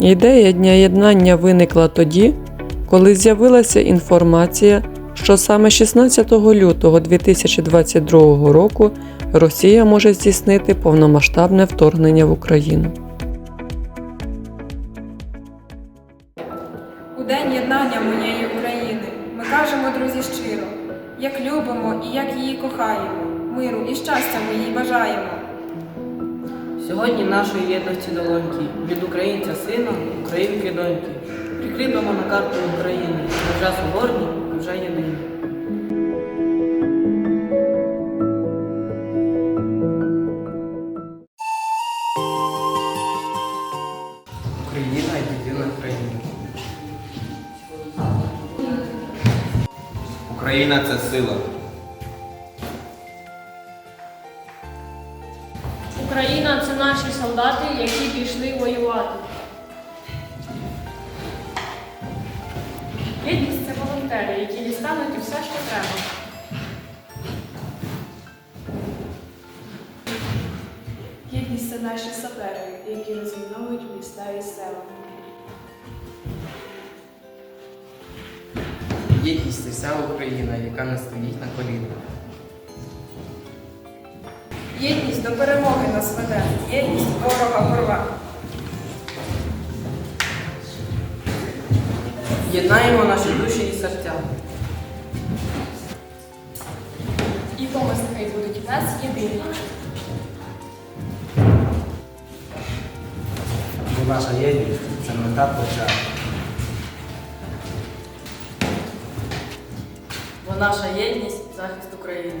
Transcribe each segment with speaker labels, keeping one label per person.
Speaker 1: Ідея Дня єднання виникла тоді, коли з'явилася інформація, що саме 16 лютого 2022 року Росія може здійснити повномасштабне вторгнення в Україну.
Speaker 2: У день єднання моєї України ми кажемо, друзі, щиро, як любимо і як її кохаємо, миру і щастя ми їй бажаємо.
Speaker 3: Сьогодні нашої єдності долоньки від українця сина, українки доньки. Прикріпимо на карту України. Вже соборні, вже єдині.
Speaker 4: Україна єдина країна.
Speaker 5: Україна це сила.
Speaker 6: Солдати, які пішли воювати. Єдність це волонтери, які дістануть усе, що треба.
Speaker 7: Єдність це наші сапери, які розміновують міста і села.
Speaker 4: Єдність це вся Україна, яка не стоїть на колінах.
Speaker 2: Єдність до перемоги нас веде, єдність ворога порва.
Speaker 3: Єднаємо наші душі і серця.
Speaker 6: І помисли будуть в нас єдині.
Speaker 4: Бо наша єдність це мета плеча.
Speaker 3: Бо наша єдність захист України.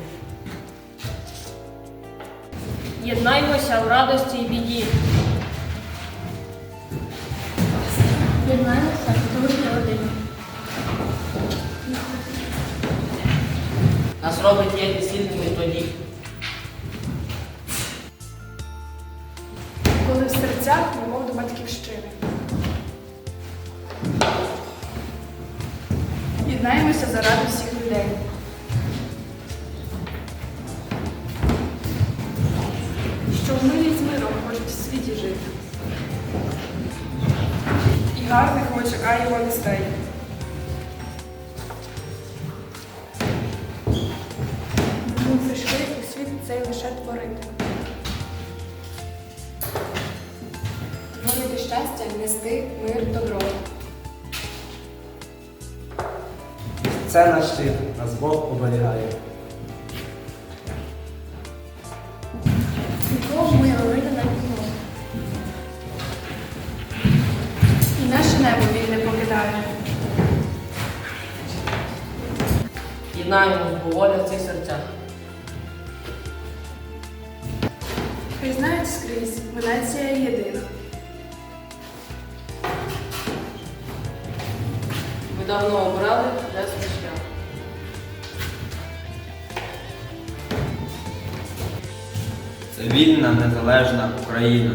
Speaker 6: Єднаймося в радості і біді. Єднаймося в дружній родині.
Speaker 3: Нас робить єдність сильними тоді.
Speaker 7: Коли в серцях немов до батьківщини. Єднаємося заради всіх людей. Що в мирі з миром хочуть в світі жити.
Speaker 2: І гарних ми чекаємо вістей.
Speaker 7: Ми прийшли у світ цей лише творити.
Speaker 8: Творити щастя, нести мир, добро.
Speaker 4: Це наш щит, нас Бог оберігає.
Speaker 3: Єднаємось, бо воля в цих серцях.
Speaker 7: Хай знають скрізь, ми нація єдина.
Speaker 3: Ми давно обрали хресний шлях.
Speaker 5: Це вільна, незалежна Україна.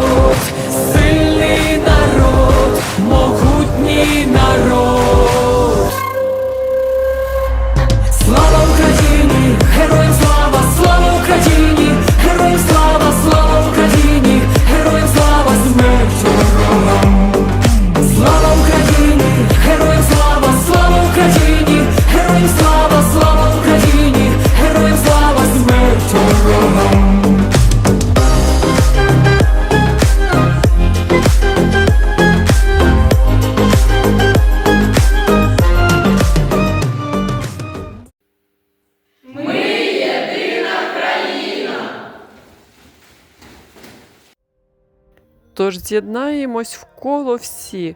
Speaker 1: Тож з'єднаємось вколо всі,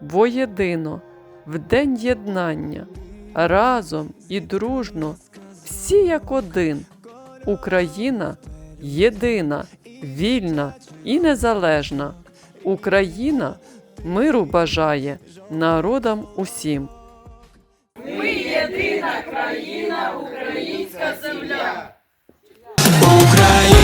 Speaker 1: воєдино, в день єднання, разом і дружно, всі як один. Україна єдина, вільна і незалежна. Україна миру бажає народам усім. Ми єдина країна, українська земля.
Speaker 9: Україна!